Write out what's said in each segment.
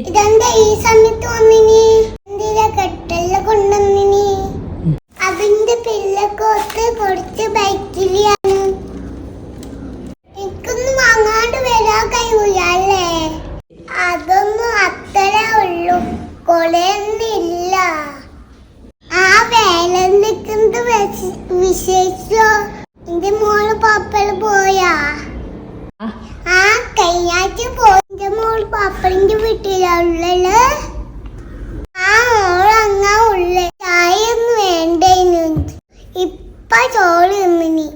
ഇതെന്താ ഈ കെട്ടല്ല ഉള്ളു. ആ വിശേഷോ വീട്ടിലുള്ളത് ആ മോളങ്ങ അങ്ങാ ഉള്ള ചായ ഒന്നും വേണ്ടേനു. ഇപ്പൊ ചോറ് തിന്നിനി.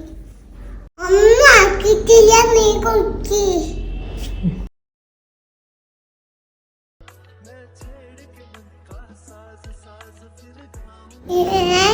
ഒന്നും ആക്കിയിട്ടില്ല നീ കുടിക്ക്. ഏ,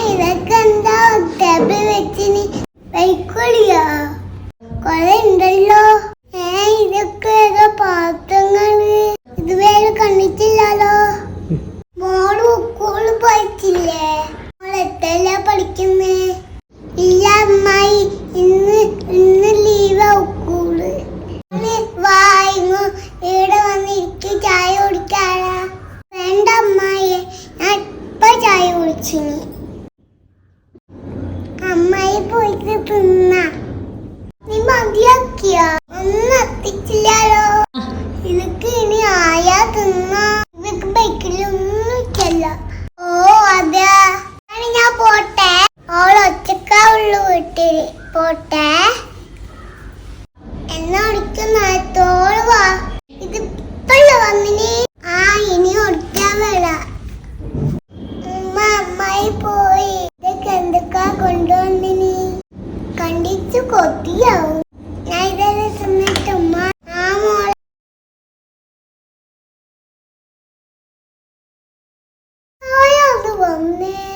ചായ കുടിച്ചിനി അമ്മായി പോയിട്ട് തിന്ന. നീ മതിയാക്കിയോ? ഒന്നും എത്തിച്ചില്ലല്ലോ നിനക്ക് ഇനി ആയാ തിന്ന. നിനക്ക് ബൈക്കിലൊന്നും ഇല്ല ഓ അതെ ഞാൻ പോട്ടെ. അവൾ ഒറ്റക്കാ വീട്ടിൽ. പോട്ടെ. എന്നാ ഒടിക്കുന്ന തോൾ വാ ഇത് ഇപ്പല്ല വന്നിനി ആ ഇനി ഒടിക്കാൻ വേണ്ട ഉമ്മ അമ്മായി പോയി ഇതൊക്കെ എന്തൊക്കെ കൊണ്ടുവന്നിനി കണ്ടിച്ചു കൊതിയാവും. ഞാൻ ഇതെല്ലാം സമയത്ത് ഉമ്മ ആ മോളെ. ആരാത് വന്നേ?